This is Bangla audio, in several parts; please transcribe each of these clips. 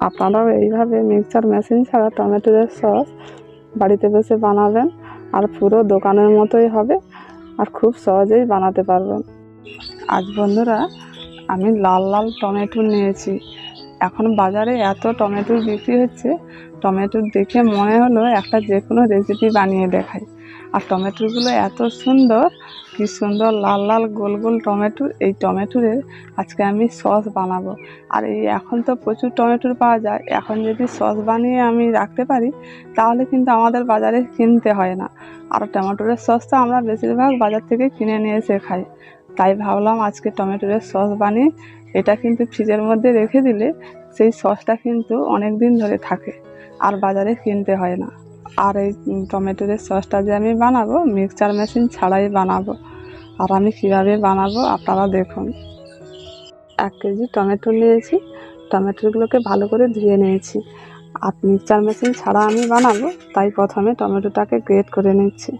আপনারাও এইভাবে মিক্সচার মেশিন ছাড়া টমেটোর সস বাড়িতে বসে বানাবেন আর পুরো দোকানের মতোই হবে আর খুব সহজেই বানাতে পারবেন। আজ বন্ধুরা, আমি লাল লাল টমেটো নিয়েছি। এখন বাজারে এত টমেটো বিক্রি হচ্ছে, টমেটো দেখে মনে হলো একটা যে কোনো রেসিপি বানিয়ে দেখাই। আর টমেটোগুলো এত সুন্দর, কি সুন্দর লাল লাল গোল গোল টমেটো, এই টমেটোরে আজকে আমি সস বানাবো। আর এই এখন তো প্রচুর টমেটোর পাওয়া যায়, এখন যদি সস বানিয়ে আমি রাখতে পারি, তাহলে কিন্তু আমাদের বাজারে কিনতে হয় না। আর টমেটোরের সস তো আমরা বেশিরভাগ বাজার থেকে কিনে নিয়ে এসে খাই। তাই ভাবলাম আজকে টমেটোরের সস বানিয়ে, এটা কিন্তু ফ্রিজের মধ্যে রেখে দিলে সেই সসটা কিন্তু অনেক দিন ধরে থাকে, আর বাজারে কিনতে হয় না। আর এই টমেটোর সসটা যে আমি বানাবো, মিক্সচার মেশিন ছাড়াই বানাবো। আর আমি কীভাবে বানাবো আপনারা দেখুন। এক কেজি টমেটো নিয়েছি। টমেটোগুলোকে ভালো করে ধুয়ে নিয়েছি। আর মিক্সচার মেশিন ছাড়া আমি বানাবো, তাই প্রথমে টমেটোটাকে গ্রেট করে নিচ্ছি।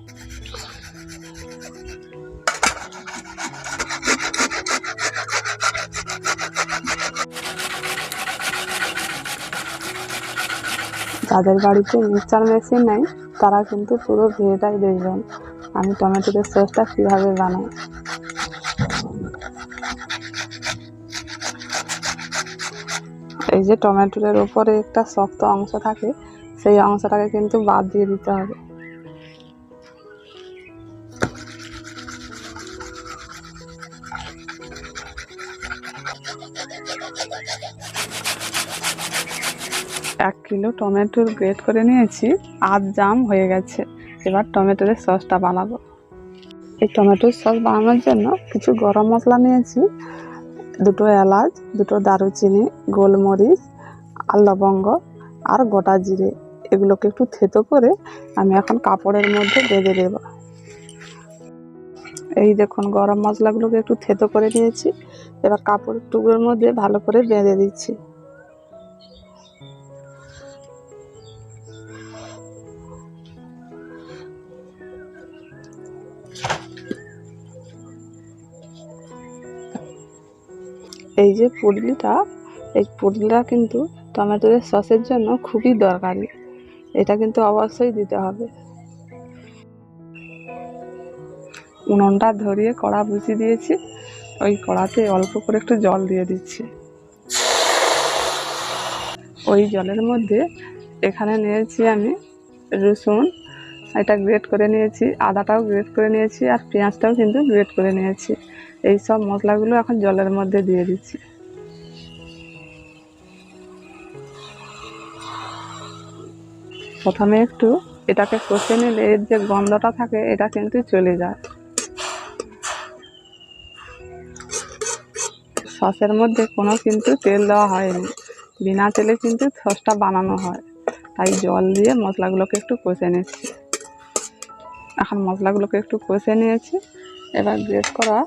যাদের বাড়িতে মিক্সার মেশিন নেই, তারা কিন্তু পুরো ভিডিওটাই দেখবেন আমি টমেটোর সসটা কীভাবে বানাই? এই যে টমেটোর ওপরে একটা শক্ত অংশ থাকে, সেই অংশটাকে কিন্তু বাদ দিয়ে দিতে হবে। কিলো টমেটোর গ্রেট করে নিয়েছি আধ জাম হয়ে গেছে। এবার টমেটোর সসটা বানাবো। এই টমেটোর সস বানানোর জন্য কিছু গরম মশলা নিয়েছি, দুটো এলাচ, দুটো দারুচিনি, গোলমরিচ, আর লবঙ্গ, আর গোটা জিরে। এগুলোকে একটু থেতো করে আমি এখন কাপড়ের মধ্যে বেঁধে দেব। এই দেখুন, গরম মশলাগুলোকে একটু থেতো করে নিয়েছি। এবার কাপড়ের টুকরোর মধ্যে ভালো করে বেঁধে দিচ্ছি। এই যে পুডলিটা এই পুডলিটা কিন্তু টমেটোর সসের জন্য খুবই দরকারি। এটা কিন্তু অবশ্যই দিতে হবে। উনুনটা ধরিয়ে কড়া বসিয়ে দিয়েছি। ওই কড়াতে অল্প করে একটু জল দিয়ে দিচ্ছি। ওই জলের মধ্যে এখানে নিয়েছি আমি রসুন, এটা গ্রেট করে নিয়েছি, আদাটাও গ্রেট করে নিয়েছি আর পেঁয়াজটাও কিন্তু গ্রেট করে নিয়েছি। এই সব মশলাগুলো এখন জলের মধ্যে দিয়ে দিচ্ছি। প্রথমে একটু এটাকে কষে নিলে এর যে গন্ধটা থাকে, এটা কিন্তু চলে যায়। সসের মধ্যে কোনো কিন্তু তেল দেওয়া হয়নি। বিনা তেলে কিন্তু সসটা বানানো হয়। তাই জল দিয়ে মশলাগুলোকে একটু কষে নিচ্ছি। এখন মশলাগুলোকে একটু কষে নিয়েছি। এবার গ্রেট করা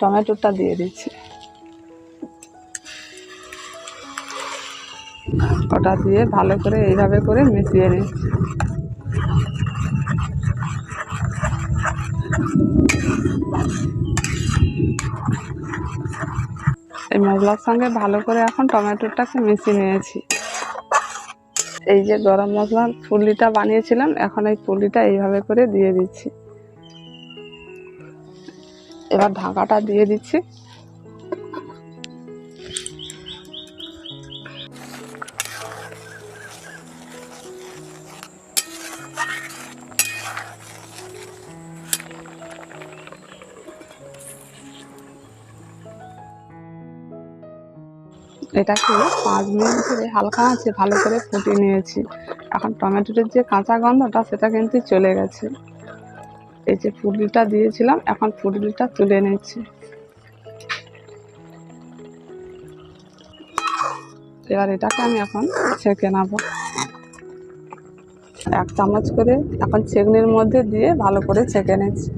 টমেটোটা দিয়ে দিচ্ছি। ওটা দিয়ে ভালো করে এইভাবে করে মিশিয়ে নিচ্ছি। এই মশলার সঙ্গে ভালো করে এখন টমেটোটাকে মিশিয়ে নিয়েছি। এই যে গরম মশলার পুলিটা বানিয়েছিলাম, এখন এই পুলিটা এইভাবে করে দিয়ে দিচ্ছি। এবার ঢাকাটা দিয়ে দিচ্ছি। এটাকে পাঁচ মিনিট ধরে হালকা আছে, ভালো করে ফুটিয়ে নিয়েছি। এখন টমেটোর যে কাঁচা গন্ধটা, সেটা কিন্তু চলে গেছে। এই যে পুডলিটা দিয়েছিলাম, এখন পুডলিটা তুলে নিচ্ছি। এবার এটাকে আমি এখন ছেঁকে নেব। এক চামচ করে এখন চেকনির মধ্যে দিয়ে ভালো করে ছেঁকে নিচ্ছি।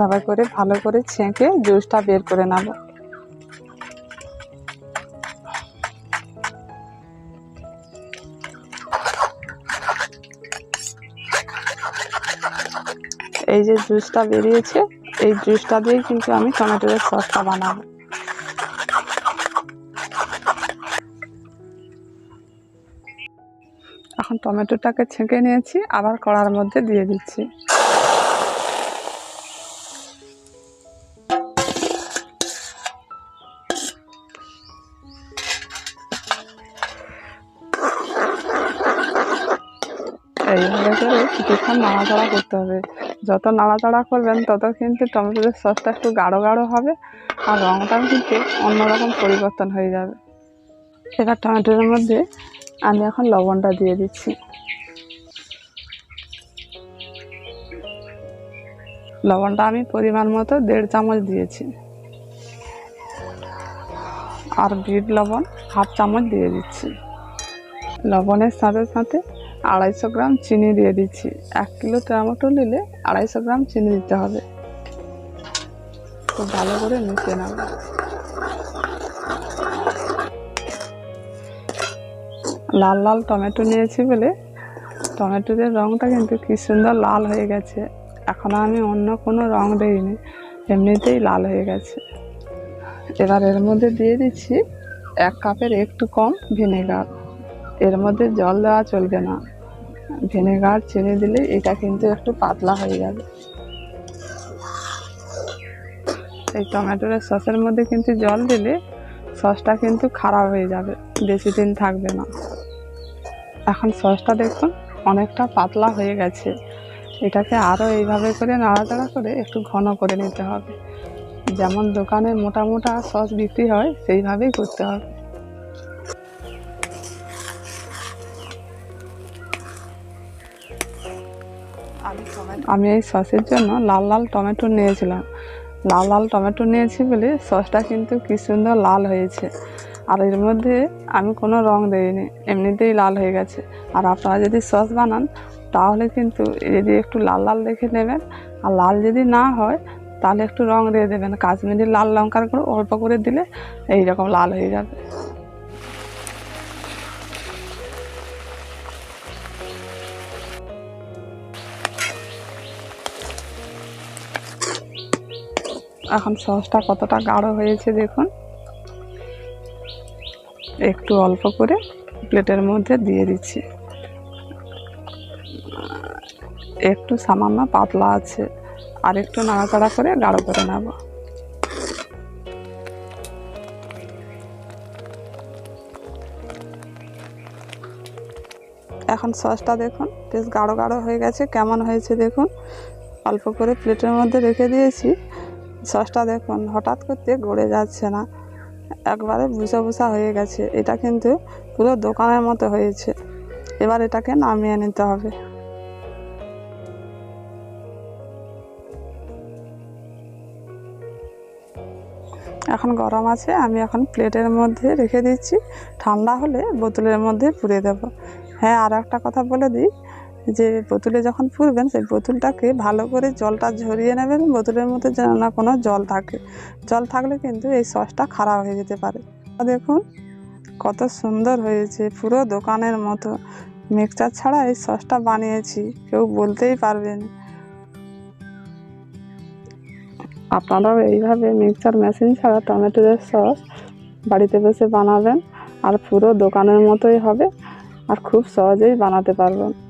এভাবে করে, ভালো করে ছেঁকে জুসটা বের করে নেব। এই যে জুসটা বেরিয়েছে, এই জুসটা দিয়ে কিন্তু আমি টমেটোর সসটা বানাবো। এখন টমেটোটাকে ছেঁকে নিয়েছি, আবার কড়ার মধ্যে দিয়ে দিচ্ছি। কিছুক্ষণ নাড়াচাড়া করতে হবে। যত নাড়াচাড়া করবেন, তত কিন্তু টমেটোর সসটা একটু গাঢ় গাঢ় হবে আর রঙটাও কিন্তু অন্যরকম পরিবর্তন হয়ে যাবে। এবার টমেটোর মধ্যে আমি এখন লবণটা দিয়ে দিচ্ছি। লবণটা আমি পরিমাণ মতো দেড় চামচ দিয়েছি। আর বিট লবণ হাফ চামচ দিয়ে দিচ্ছি। লবণের সাথে সাথে আড়াইশো গ্রাম চিনি দিয়ে দিচ্ছি। এক কিলো টমেটো নিলে আড়াইশো গ্রাম চিনি দিতে হবে। খুব ভালো করে মিশিয়ে নেব। লাল লাল টমেটো নিয়েছি বলে টমেটোদের রঙটা কিন্তু কি সুন্দর লাল হয়ে গেছে। এখন আমি অন্য কোনো রং দিইনি, এমনিতেই লাল হয়ে গেছে। এবার এর মধ্যে দিয়ে দিচ্ছি এক কাপের একটু কম ভিনেগার। এর মধ্যে জল দেওয়া চলবে না। ভিনেগার চিনি দিলে এটা কিন্তু একটু পাতলা হয়ে যাবে। এই টমেটোর সসের মধ্যে কিন্তু জল দিলে সসটা কিন্তু খারাপ হয়ে যাবে, বেশি দিন থাকবে না। এখন সসটা দেখুন অনেকটা পাতলা হয়ে গেছে। এটাকে আরও এইভাবে করে নাড়াচাড়া করে একটু ঘন করে নিতে হবে। যেমন দোকানে মোটা মোটা সস বিক্রি হয়, সেইভাবেই করতে হবে। আমি এই সসের জন্য লাল লাল টমেটো নিয়েছিলাম। লাল লাল টমেটো নিয়েছি বলে সসটা কিন্তু কি সুন্দর লাল হয়েছে। আর এর মধ্যে আমি কোনো রং দিইনি, এমনিতেই লাল হয়ে গেছে। আর আপনারা যদি সস বানান, তাহলে কিন্তু যদি একটু লাল লাল দেখে নেবেন, আর লাল যদি না হয়, তাহলে একটু রং দিয়ে দেবেন। কাশ্মীরি লাল লঙ্কার করে অল্প করে দিলে এই রকম লাল হয়ে যাবে। এখন সসটা কতটা গাঢ় হয়েছে দেখুন। একটু অল্প করে প্লেটের মধ্যে দিয়ে দিচ্ছি। একটু সামান্য পাতলা আছে। আর একটু নাড়াচাড়া করে গাঢ় করে নেব। এখন সসটা দেখুন, বেশ গাঢ় গাঢ় হয়ে গেছে। কেমন হয়েছে দেখুন। অল্প করে প্লেটের মধ্যে রেখে দিয়েছি। সসটা দেখুন, হঠাৎ করতে গড়ে যাচ্ছে না। একবারে বুসা বুসা হয়ে গেছে। এটা কিন্তু পুরো দোকানের মতো হয়েছে। এবার এটাকে নামিয়ে নিতে হবে। এখন গরম আছে, আমি এখন প্লেটের মধ্যে রেখে দিচ্ছি। ঠান্ডা হলে বোতলের মধ্যে পুড়ে দেব। হ্যাঁ আর একটা কথা বলে দিই। যে বোতলে যখন পুরবেন সেই বোতলটাকে ভালো করে জলটা ঝরিয়ে নেবেন। বোতলের মধ্যে যেন না কোনো জল থাকে। জল থাকলে কিন্তু এই সসটা খারাপ হয়ে যেতে পারে। দেখুন, কত সুন্দর হয়েছে পুরো দোকানের মতো। মিক্সচার ছাড়া এই সসটা বানিয়েছি, কেউ বলতেই পারবেন আপনারাও এইভাবে মিক্সচার মেশিন ছাড়া টমেটোর সস বাড়িতে বসে বানাবেন। আর পুরো দোকানের মতোই হবে। আর খুব সহজেই বানাতে পারবেন।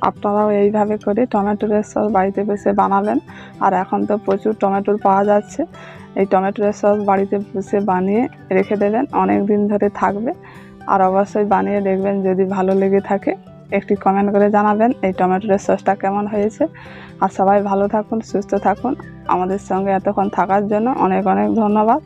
আপনারাও এইভাবে করে টমেটোর সস বাড়িতে বসে বানাবেন। আর এখন তো প্রচুর টমেটোর পাওয়া যাচ্ছে। এই টমেটোর সস বাড়িতে বসে বানিয়ে রেখে দেবেন। অনেক দিন ধরে থাকবে। আর অবশ্যই বানিয়ে দেখবেন যদি ভালো লেগে থাকে, একটি কমেন্ট করে জানাবেন এই টমেটোর সসটা কেমন হয়েছে। আর সবাই ভালো থাকুন, সুস্থ থাকুন। আমাদের সঙ্গে এতক্ষণ থাকার জন্য অনেক অনেক ধন্যবাদ।